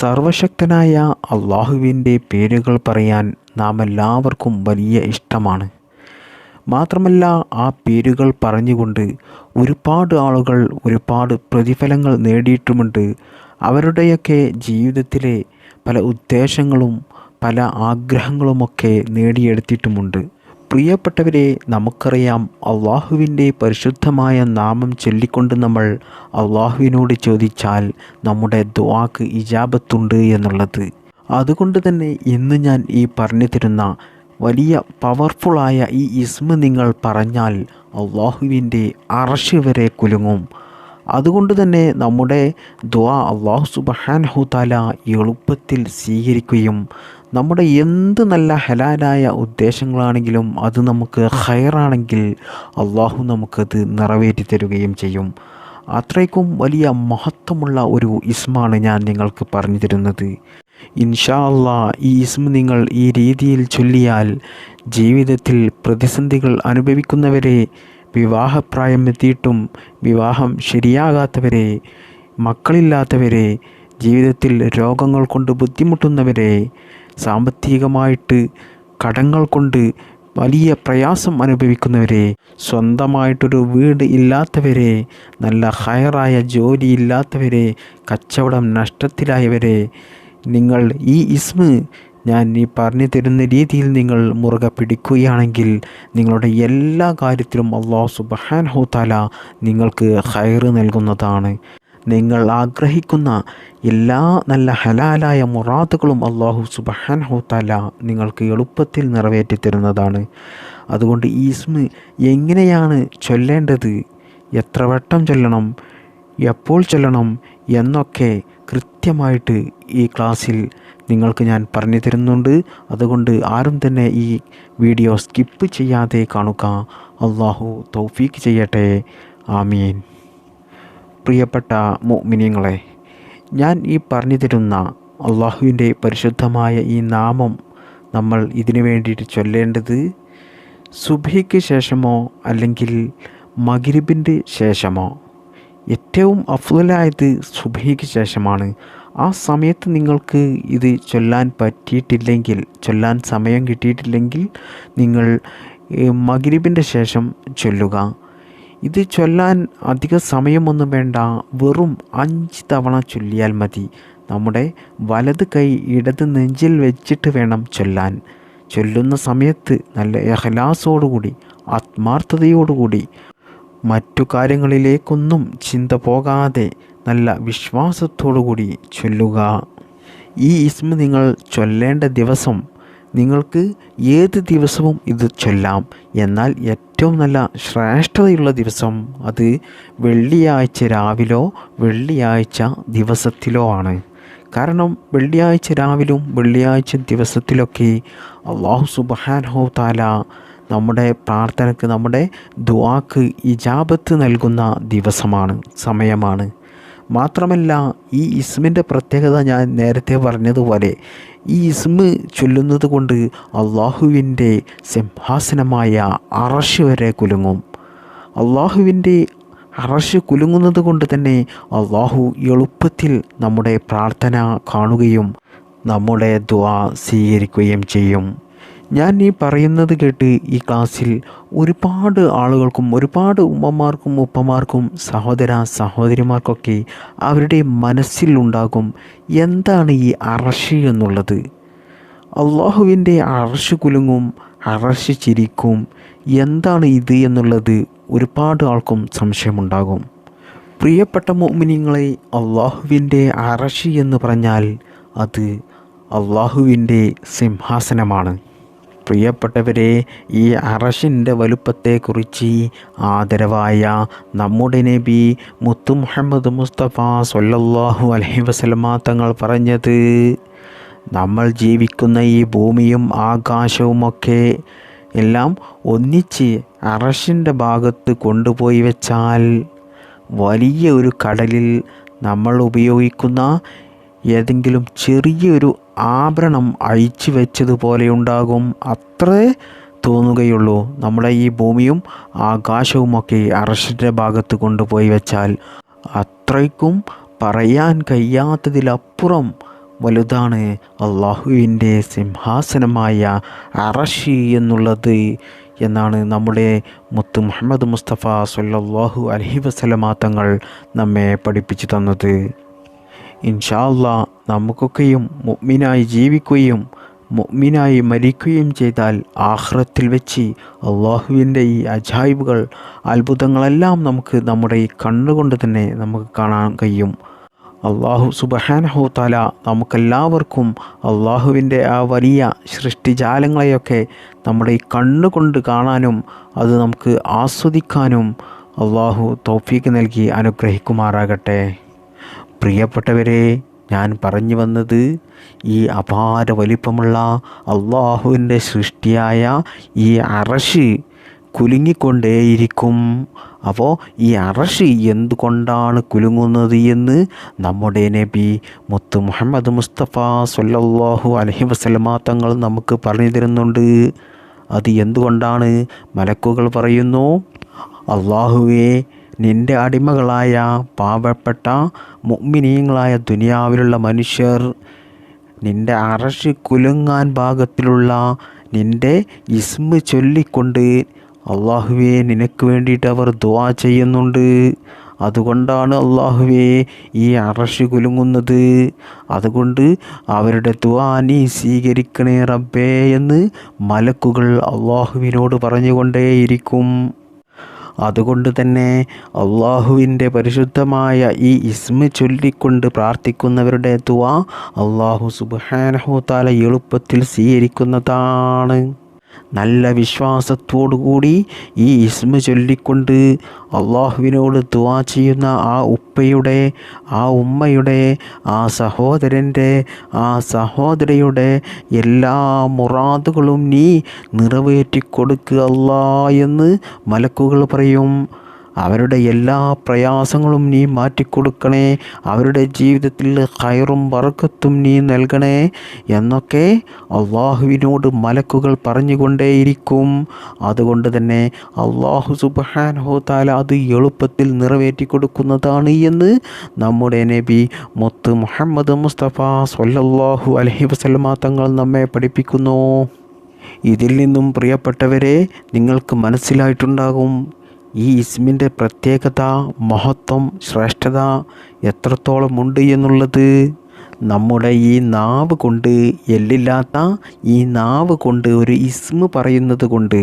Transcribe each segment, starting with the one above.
സർവശക്തനായ അള്ളാഹുവിന്റെ പേരുകൾ പറയാൻ നാം എല്ലാവർക്കും വലിയ ഇഷ്ടമാണ്. മാത്രമല്ല ആ പേരുകൾ പറഞ്ഞുകൊണ്ട് ഒരുപാട് ആളുകൾ ഒരുപാട് പ്രതിഫലങ്ങൾ നേടിയിട്ടുമുണ്ട്. അവരുടെയൊക്കെ ജീവിതത്തിലെ പല ഉദ്ദേശങ്ങളും പല ആഗ്രഹങ്ങളുമൊക്കെ നേടിയെടുത്തിട്ടുമുണ്ട്. പ്രിയപ്പെട്ടവരെ നമുക്കറിയാം അള്ളാഹുവിന്റെ പരിശുദ്ധമായ നാമം ചൊല്ലിക്കൊണ്ട് നമ്മൾ അള്ളാഹുവിനോട് ചോദിച്ചാൽ നമ്മുടെ ദുവാക്ക് ഇജാബത്തുണ്ട് എന്നുള്ളത്. അതുകൊണ്ട് തന്നെ ഇന്ന് ഞാൻ ഈ പറഞ്ഞു തരുന്ന വലിയ പവർഫുള്ളായ ഈ ഇസ്മ നിങ്ങൾ പറഞ്ഞാൽ അള്ളാഹുവിന്റെ അറശ് വരെ കുലുങ്ങും. അതുകൊണ്ട് തന്നെ നമ്മുടെ ദ്വാ അള്ളാഹു സുബാൻ താല എളുപ്പത്തിൽ സ്വീകരിക്കുകയും നമ്മുടെ എന്ത് നല്ല ഹലാലായ ഉദ്ദേശങ്ങളാണെങ്കിലും അത് നമുക്ക് ഹയറാണെങ്കിൽ അള്ളാഹു നമുക്കത് നിറവേറ്റി തരുകയും ചെയ്യും. അത്രയ്ക്കും വലിയ മഹത്വമുള്ള ഒരു ഇസ്മാണ് ഞാൻ നിങ്ങൾക്ക് പറഞ്ഞു തരുന്നത്. ഇൻഷാ അള്ളാ ഈ ഇസ്മ നിങ്ങൾ ഈ രീതിയിൽ ചൊല്ലിയാൽ ജീവിതത്തിൽ പ്രതിസന്ധികൾ അനുഭവിക്കുന്നവരെ വിവാഹപ്രായം എത്തിയിട്ടും വിവാഹം ശരിയാകാത്തവരെ മക്കളില്ലാത്തവരെ ജീവിതത്തിൽ രോഗങ്ങൾ കൊണ്ട് ബുദ്ധിമുട്ടുന്നവരെ സാമ്പത്തികമായിട്ട് കടങ്ങൾ കൊണ്ട് വലിയ പ്രയാസം അനുഭവിക്കുന്നവരെ സ്വന്തമായിട്ടൊരു വീട് ഇല്ലാത്തവരെ നല്ല ഹയറായ ജോലി ഇല്ലാത്തവരെ കച്ചവടം നഷ്ടത്തിലായവരെ നിങ്ങൾ ഈ ഇസ്മ് ഞാൻ ഈ പറഞ്ഞു തരുന്ന രീതിയിൽ നിങ്ങൾ മുറുകെ പിടിക്കുകയാണെങ്കിൽ നിങ്ങളുടെ എല്ലാ കാര്യത്തിലും അള്ളാഹു സുബഹാൻ ഹോത്താല നിങ്ങൾക്ക് ഹയർ നൽകുന്നതാണ്. നിങ്ങൾ ആഗ്രഹിക്കുന്ന എല്ലാ നല്ല ഹലാലായ മുറാത്തുകളും അള്ളാഹു സുബഹാൻ ഹോത്താല നിങ്ങൾക്ക് എളുപ്പത്തിൽ നിറവേറ്റി തരുന്നതാണ്. അതുകൊണ്ട് ഈ ഇസ്മ എങ്ങനെയാണ് ചൊല്ലേണ്ടത്? എത്ര വട്ടം ചൊല്ലണം? എപ്പോൾ ചൊല്ലണം? എന്നൊക്കെ കൃത്യമായിട്ട് ഈ ക്ലാസ്സിൽ നിങ്ങൾക്ക് ഞാൻ പറഞ്ഞു തരുന്നുണ്ട്. അതുകൊണ്ട് ആരും തന്നെ ഈ വീഡിയോ സ്കിപ്പ് ചെയ്യാതെ കാണുക. അള്ളാഹു തൗഫീക്ക് ചെയ്യട്ടെ. ആമീൻ. പ്രിയപ്പെട്ട മുഅ്മിനീങ്ങളെ ഞാൻ ഈ പറഞ്ഞു തരുന്ന അള്ളാഹുവിന്റെ പരിശുദ്ധമായ ഈ നാമം നമ്മൾ ഇതിനു വേണ്ടിയിട്ട് ചൊല്ലേണ്ടത് സുബഹിക്ക് ശേഷമോ അല്ലെങ്കിൽ മഗ്രിബിന്റെ ശേഷമോ? ഏറ്റവും അഫ്ലായത് സുബഹിക്ക് ശേഷമാണ്. ആ സമയത്ത് നിങ്ങൾക്ക് ഇത് ചൊല്ലാൻ പറ്റിയിട്ടില്ലെങ്കിൽ ചൊല്ലാൻ സമയം കിട്ടിയിട്ടില്ലെങ്കിൽ നിങ്ങൾ മഗ്രിബിന്റെ ശേഷം ചൊല്ലുക. ഇത് ചൊല്ലാൻ അധിക സമയമൊന്നും വേണ്ട. വെറും അഞ്ച് തവണ ചൊല്ലിയാൽ മതി. നമ്മുടെ വലത് കൈ ഇടത് നെഞ്ചിൽ വെച്ചിട്ട് വേണം ചൊല്ലാൻ. ചൊല്ലുന്ന സമയത്ത് നല്ല എഹലാസോടുകൂടി ആത്മാർത്ഥതയോടുകൂടി മറ്റു കാര്യങ്ങളിലേക്കൊന്നും ചിന്ത പോകാതെ നല്ല വിശ്വാസത്തോടുകൂടി ചൊല്ലുക. ഈ ഇസ്മ നിങ്ങൾ ചൊല്ലേണ്ട ദിവസം നിങ്ങൾക്ക് ഏത് ദിവസവും ഇത് ചൊല്ലാം. എന്നാൽ ഏറ്റവും നല്ല ശ്രേഷ്ഠതയുള്ള ദിവസം അത് വെള്ളിയാഴ്ച രാവിലോ വെള്ളിയാഴ്ച ദിവസത്തിലോ ആണ്. കാരണം വെള്ളിയാഴ്ച രാവിലും വെള്ളിയാഴ്ച ദിവസത്തിലൊക്കെ അള്ളാഹു സുബാൻഹോ താല നമ്മുടെ പ്രാർത്ഥനക്ക് നമ്മുടെ ദുവാക്ക് ഇജാബത്ത് നൽകുന്ന ദിവസമാണ് സമയമാണ്. മാത്രമല്ല ഈ ഇസ്മിന്റെ പ്രത്യേകത ഞാൻ നേരത്തെ പറഞ്ഞതുപോലെ ഈ ഇസ്മ ചൊല്ലുന്നത് കൊണ്ട് അള്ളാഹുവിന്റെ സിംഹാസനമായ അറശ് വരെ കുലുങ്ങും. അള്ളാഹുവിന്റെ അറശ് കുലുങ്ങുന്നത് കൊണ്ട് തന്നെ അള്ളാഹു എളുപ്പത്തിൽ നമ്മുടെ പ്രാർത്ഥന കാണുകയും നമ്മുടെ ദ്വാ സ്വീകരിക്കുകയും ചെയ്യും. ഞാൻ ഈ പറയുന്നത് കേട്ട് ഈ ക്ലാസ്സിൽ ഒരുപാട് ആളുകൾക്കും ഒരുപാട് ഉമ്മമാർക്കും ഉപ്പമാർക്കും സഹോദര സഹോദരിമാർക്കൊക്കെ അവരുടെ മനസ്സിലുണ്ടാകും എന്താണ് ഈ അറശ് എന്നുള്ളത്. അള്ളാഹുവിന്റെ അറശ് കുലുങ്ങും അറശ് ചിരിക്കും എന്താണ് ഇത് എന്നുള്ളത് ഒരുപാട് ആൾക്കും സംശയമുണ്ടാകും. പ്രിയപ്പെട്ട മോമിനിങ്ങളെ അള്ളാഹുവിന്റെ അറശി എന്ന് പറഞ്ഞാൽ അത് അള്ളാഹുവിന്റെ സിംഹാസനമാണ്. പ്രിയപ്പെട്ടവരെ ഈ അറഷിന്റെ വലുപ്പത്തെക്കുറിച്ച് ആദരവായ നമ്മുടെ നബി മുത്തു മുഹമ്മദ് മുസ്തഫ സൊല്ലാഹു അലഹി വസ്ലമ തങ്ങൾ പറഞ്ഞത് നമ്മൾ ജീവിക്കുന്ന ഈ ഭൂമിയും ആകാശവുമൊക്കെ എല്ലാം ഒന്നിച്ച് അറഷിന്റെ ഭാഗത്ത് കൊണ്ടുപോയി വെച്ചാൽ വലിയ ഒരു കടലിൽ നമ്മൾ ഉപയോഗിക്കുന്ന ഏതെങ്കിലും ചെറിയൊരു ആഭരണം അഴിച്ചു വെച്ചതുപോലെയുണ്ടാകും. അത്രേ തോന്നുകയുള്ളൂ. നമ്മുടെ ഈ ഭൂമിയും ആകാശവുമൊക്കെ അറസ്റ്റിന്റെ ഭാഗത്ത് കൊണ്ടുപോയി വെച്ചാൽ. അത്രയ്ക്കും പറയാൻ കഴിയാത്തതിലപ്പുറം വലുതാണ് അള്ളാഹുവിന്റെ സിംഹാസനമായ അറഷി എന്നുള്ളത് എന്നാണ് നമ്മുടെ മുത്ത് മുഹമ്മദ് മുസ്തഫ സല്ലാഹു അലഹി വസല്ലമ തങ്ങൾ നമ്മെ പഠിപ്പിച്ചു തന്നത്. ഇൻഷാ അല്ലാ നമുക്കൊക്കെയും മുഗ്മിനായി ജീവിക്കുകയും മുഗ്മിനായി മരിക്കുകയും ചെയ്താൽ ആഹ്റത്തിൽ വെച്ച് അള്ളാഹുവിന്റെ ഈ അജായിബുകൾ അത്ഭുതങ്ങളെല്ലാം നമുക്ക് നമ്മുടെ ഈ കണ്ണുകൊണ്ട് തന്നെ നമുക്ക് കാണാൻ കഴിയും. അള്ളാഹു സുബഹാനഹു താല നമുക്കെല്ലാവർക്കും അള്ളാഹുവിന്റെ ആ വലിയ സൃഷ്ടിജാലങ്ങളെയൊക്കെ നമ്മുടെ ഈ കണ്ണുകൊണ്ട് കാണാനും അത് നമുക്ക് ആസ്വദിക്കാനും അള്ളാഹു തൗഫീക്ക് നൽകി അനുഗ്രഹിക്കുമാറാകട്ടെ. പ്രിയപ്പെട്ടവരെ ഞാൻ പറഞ്ഞു വന്നത് ഈ അപാര വലിപ്പമുള്ള അള്ളാഹുവിന്റെ സൃഷ്ടിയായ ഈ അറഷ് കുലുങ്ങിക്കൊണ്ടേയിരിക്കും. അപ്പോൾ ഈ അറഷ് എന്തുകൊണ്ടാണ് കുലുങ്ങുന്നത് എന്ന് നമ്മുടെ നബി മുത്ത് മുഹമ്മദ് മുസ്തഫ സൊല്ലാഹു അലഹി വസല്ലമ തങ്ങൾ നമുക്ക് പറഞ്ഞു തരുന്നുണ്ട്. അത് എന്തുകൊണ്ടാണ്? മലക്കുകൾ പറയുന്നു അള്ളാഹുവേ നിന്റെ അടിമകളായ പാവപ്പെട്ട മുഅ്മിനീങ്ങളായ ദുനിയാവിലുള്ള മനുഷ്യർ നിന്റെ അറഷ് കുലുങ്ങാൻ ഭാഗത്തിലുള്ള നിന്റെ ഇസ്മ ചൊല്ലിക്കൊണ്ട് അള്ളാഹുവെ നിനക്ക് വേണ്ടിയിട്ട് അവർ ദുവാ ചെയ്യുന്നുണ്ട്. അതുകൊണ്ടാണ് അള്ളാഹുവെ ഈ അറഷ് കുലുങ്ങുന്നത്. അതുകൊണ്ട് അവരുടെ ദുവാ നീ സ്വീകരിക്കണേ റബ്ബേ എന്ന് മലക്കുകൾ അള്ളാഹുവിനോട് പറഞ്ഞുകൊണ്ടേയിരിക്കും. അതുകൊണ്ട് തന്നെ അള്ളാഹുവിന്റെ പരിശുദ്ധമായ ഈ ഇസ്മ ചൊല്ലിക്കൊണ്ട് പ്രാർത്ഥിക്കുന്നവരുടെ ദുആ അള്ളാഹു സുബ്ഹാനഹു താല എളുപ്പത്തിൽ സ്വീകരിക്കുന്നതാണ്. നല്ല വിശ്വാസത്തോടുകൂടി ഈ ഇസ്മ ചൊല്ലിക്കൊണ്ട് അള്ളാഹുവിനോട് ദുവാ ചെയ്യുന്ന ആ ഉപ്പയുടെ ആ ഉമ്മയുടെ ആ സഹോദരന്റെ ആ സഹോദരിയുടെ എല്ലാ മുറാദുകളും നീ നിറവേറ്റി കൊടുക്കുക എന്ന് മലക്കുകൾ പറയും. അവരുടെ എല്ലാ പ്രയാസങ്ങളും നീ മാറ്റിക്കൊടുക്കണേ. അവരുടെ ജീവിതത്തിൽ കയറും വറക്കത്തും നീ നൽകണേ. എന്നൊക്കെ അള്ളാഹുവിനോട് മലക്കുകൾ പറഞ്ഞുകൊണ്ടേയിരിക്കും. അതുകൊണ്ട് തന്നെ അള്ളാഹു സുബാൻഹോ താല അത് എളുപ്പത്തിൽ നിറവേറ്റി കൊടുക്കുന്നതാണ് എന്ന് നമ്മുടെ നബി മുത്ത് മുഹമ്മദ് മുസ്തഫ സൊല്ലാഹു അലഹി വസല്ലമ തങ്ങൾ നമ്മെ പഠിപ്പിക്കുന്നു. ഇതിൽ നിന്നും പ്രിയപ്പെട്ടവരെ നിങ്ങൾക്ക് മനസ്സിലായിട്ടുണ്ടാകും ഈ ഇസ്മിന്റെ പ്രത്യേകത മഹത്വം ശ്രേഷ്ഠത എത്രത്തോളമുണ്ട് എന്നുള്ളത് നമ്മുടെ ഈ നാവ് കൊണ്ട് എല്ലില്ലാത്ത ഈ നാവ് കൊണ്ട് ഒരു ഇസ്മ പറയുന്നത് കൊണ്ട്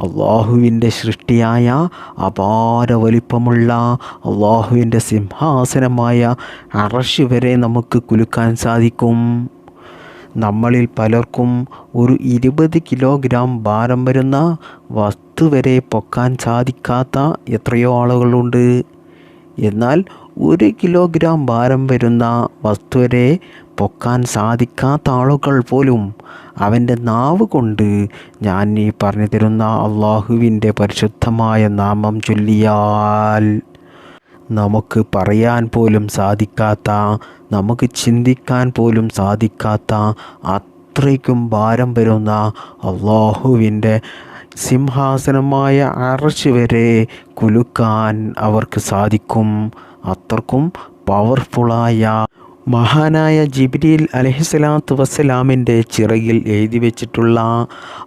അള്ളാഹുവിന്റെ സൃഷ്ടിയായ അപാര വലിപ്പമുള്ള അള്ളാഹുവിന്റെ സിംഹാസനമായ അറശ് വരെ നമുക്ക് കുലുക്കാൻ സാധിക്കും. നമ്മളിൽ പലർക്കും ഒരു ഇരുപത് കിലോഗ്രാം ഭാരം വരുന്ന വസ്തു വരെ പൊക്കാൻ സാധിക്കാത്ത എത്രയോ ആളുകളുണ്ട്. എന്നാൽ ഒരു കിലോഗ്രാം ഭാരം വരുന്ന വസ്തു വരെ പൊക്കാൻ സാധിക്കാത്ത ആളുകൾ പോലും അവന്റെ നാവ് കൊണ്ട് ഞാൻ ഈ പറഞ്ഞു തരുന്ന അള്ളാഹുവിന്റെ പരിശുദ്ധമായ നാമം ചൊല്ലിയാൽ നമുക്ക് പറയാൻ പോലും സാധിക്കാത്ത നമുക്ക് ചിന്തിക്കാൻ പോലും സാധിക്കാത്ത അത്രയ്ക്കും ഭാരം വരുന്ന അള്ളാഹുവിന്റെ സിംഹാസനമായ അറച്ച് വരെ കുലുക്കാൻ അവർക്ക് സാധിക്കും. അത്രക്കും പവർഫുള്ളായ മഹാനായ ജിബ്രീൽ അലഹിസ്ലാത്തു വസ്സലാമിന്റെ ചിറകിൽ എഴുതി വെച്ചിട്ടുള്ള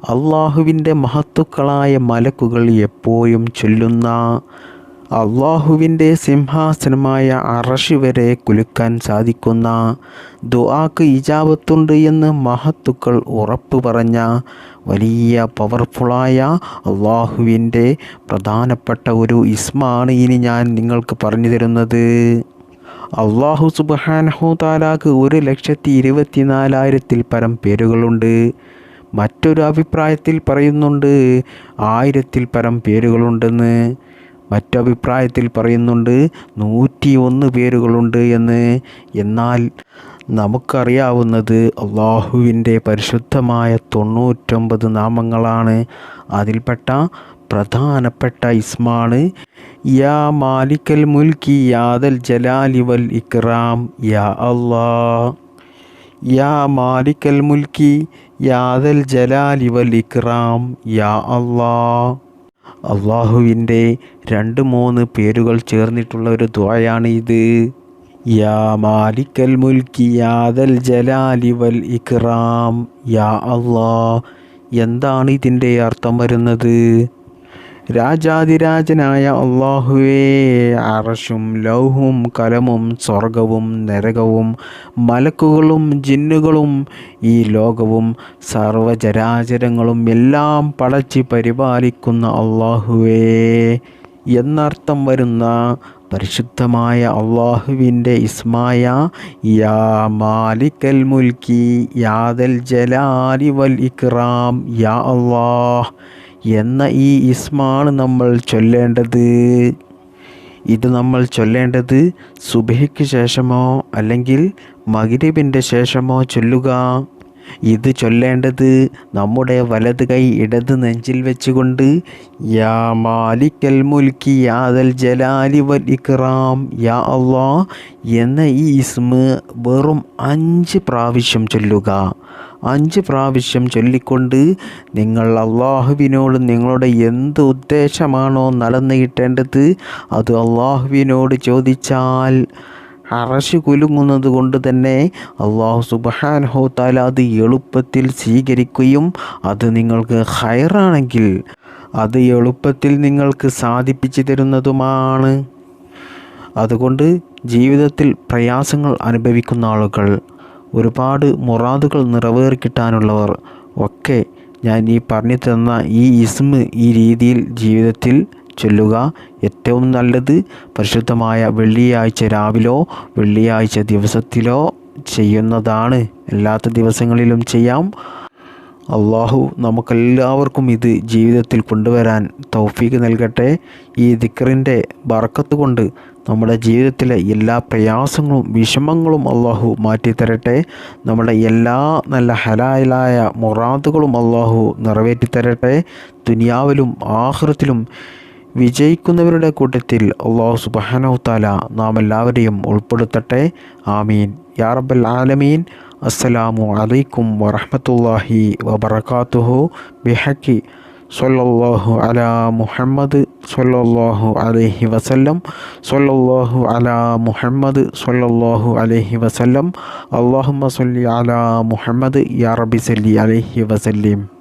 അള്ളാഹുവിന്റെ മഹത്തുക്കളായ മലക്കുകൾ എപ്പോഴും ചൊല്ലുന്ന അള്ളാഹുവിന്റെ സിംഹാസനമായ അറഷ് വരെ കുലുക്കാൻ സാധിക്കുന്ന ദുആക്ക് ഇജാബത്തുണ്ട് എന്ന് മഹത്തുക്കൾ ഉറപ്പ് പറഞ്ഞ വലിയ പവർഫുള്ളായ അള്ളാഹുവിന്റെ പ്രധാനപ്പെട്ട ഒരു ഇസ്മാണ് ഇനി ഞാൻ നിങ്ങൾക്ക് പറഞ്ഞു തരുന്നത്. അള്ളാഹു സുബാനഹു താലാക്ക് ഒരു ലക്ഷത്തി ഇരുപത്തി നാലായിരത്തിൽ പരം പേരുകളുണ്ട്. മറ്റൊരു അഭിപ്രായത്തിൽ പറയുന്നുണ്ട് ആയിരത്തിൽ പരം പേരുകളുണ്ടെന്ന്. മറ്റഭിപ്രായത്തിൽ പറയുന്നുണ്ട്. നൂറ്റി ഒന്ന് പേരുകളുണ്ട് എന്ന്. എന്നാൽ നമുക്കറിയാവുന്നത് അള്ളാഹുവിന്റെ പരിശുദ്ധമായ തൊണ്ണൂറ്റൊമ്പത് നാമങ്ങളാണ്. അതിൽപ്പെട്ട പ്രധാനപ്പെട്ട ഇസ്മാണ്. യാ മാലിക്കൽ മുൽക്കി യാദൽ ജലാലി വൽ ഇക്റാം യാ അള്ളാ യാ മാലിക്കൽ മുൽക്കി യാദൽ ജലാലി വൽ ഇക്റാം യാ അള്ളാ അള്ളാഹുവിന്റെ രണ്ട് മൂന്ന് പേരുകൾ ചേർന്നിട്ടുള്ള ഒരു ദ്വായാണ് ഇത് യാ മാലിക്കൽ മുൽക്കി യാദൽ ജലാലി വൽ ഇക്റാം യാ അള്ളാ എന്താണ് ഇതിന്റെ അർത്ഥം വരുന്നത്? രാജാതിരാജനായ അള്ളാഹുവേ അറശും ലൗഹും കലമും സ്വർഗവും നരകവും മലക്കുകളും ജിന്നുകളും ഈ ലോകവും സർവചരാചരങ്ങളും എല്ലാം പടച്ച് പരിപാലിക്കുന്ന അള്ളാഹുവേ എന്നർത്ഥം വരുന്ന പരിശുദ്ധമായ അള്ളാഹുവിന്റെ ഇസ്മായ യാ മാലിക്കൽ മുൽക്കി യാദൽ ജലാലി വൽ ഇക്റാം യാ അള്ളാഹ്. എന്ന ഈ ഇസ്മാണ് നമ്മൾ ചൊല്ലേണ്ടത്? ഇത് നമ്മൾ ചൊല്ലേണ്ടത് സുബഹിക്ക് ശേഷമോ അല്ലെങ്കിൽ മഗ്രിബിന്റെ ശേഷമോ ചൊല്ലുക. ഇത് ചൊല്ലേണ്ടത് നമ്മുടെ വലത് കൈ ഇടത് നെഞ്ചിൽ വെച്ചുകൊണ്ട് യാ മാലിക്കൽ മുൽക്കി യാദൽ ജലാലി വൽ ഇക്റാം യാ അള്ളാ എന്ന ഈ ഇസ്മ് വെറും അഞ്ച് പ്രാവശ്യം ചൊല്ലുക. അഞ്ച് പ്രാവശ്യം ചൊല്ലിക്കൊണ്ട് നിങ്ങൾ അള്ളാഹുവിനോട് നിങ്ങളുടെ എന്ത് ഉദ്ദേശമാണോ നടന്നിട്ടേണ്ടത് അത് അള്ളാഹുവിനോട് ചോദിച്ചാൽ അറശ് കുലുങ്ങുന്നത് കൊണ്ട് തന്നെ അള്ളാഹു സുബഹാൻഹോ താല അത് എളുപ്പത്തിൽ സ്വീകരിക്കുകയും അത് നിങ്ങൾക്ക് ഹയറാണെങ്കിൽ അത് എളുപ്പത്തിൽ നിങ്ങൾക്ക് സാധിപ്പിച്ചു തരുന്നതുമാണ്. അതുകൊണ്ട് ജീവിതത്തിൽ പ്രയാസങ്ങൾ അനുഭവിക്കുന്ന ആളുകൾ ഒരുപാട് മുറാദുകൾ നിറവേറിക്കിട്ടാനുള്ളവർ ഒക്കെ ഞാൻ ഈ പറഞ്ഞു തന്ന ഈ ഇസ്മ് ഈ രീതിയിൽ ജീവിതത്തിൽ ചൊല്ലുക. ഏറ്റവും നല്ലത് പരിശുദ്ധമായ വെള്ളിയാഴ്ച രാവിലോ വെള്ളിയാഴ്ച ദിവസത്തിലോ ചെയ്യുന്നതാണ്. അല്ലാത്ത ദിവസങ്ങളിലും ചെയ്യാം. അള്ളാഹു നമുക്കെല്ലാവർക്കും ഇത് ജീവിതത്തിൽ കൊണ്ടുവരാൻ തൗഫീക്ക് നൽകട്ടെ. ഈ ദിക്കറിന്റെ ബറക്കത്ത് കൊണ്ട് നമ്മുടെ ജീവിതത്തിലെ എല്ലാ പ്രയാസങ്ങളും വിഷമങ്ങളും അള്ളാഹു മാറ്റിത്തരട്ടെ. നമ്മുടെ എല്ലാ നല്ല ഹലായലായ മുറാദുകളും അള്ളാഹു നിറവേറ്റിത്തരട്ടെ. ദുനിയാവിലും ആഹൃത്തിലും വിജയിക്കുന്നവരുടെ കൂട്ടത്തിൽ അള്ളാഹു സുബാനൗത്താല നാം എല്ലാവരെയും ഉൾപ്പെടുത്തട്ടെ. ആമീൻ. യാ റബ്ബൽ ആലമീൻ. അസ്സലാമു അലൈക്കും വറഹമത്തല്ലാഹി വബർക്കാത്തുഹു ബിഹക്കി സൊല്ലാഹു അലാ മുഹമ്മദ് സൊല്ലാഹു അലൈഹി വസല്ലം. സൊല്ലാഹു അലാ മുഹമ്മദ് സൊല്ലാഹു അലൈഹി വസല്ലം. അല്ലാഹുമ്മ സല്ലി അലാ മുഹമ്മദ്. യാ റബി സല്ലി അലൈഹി വസല്ലിം.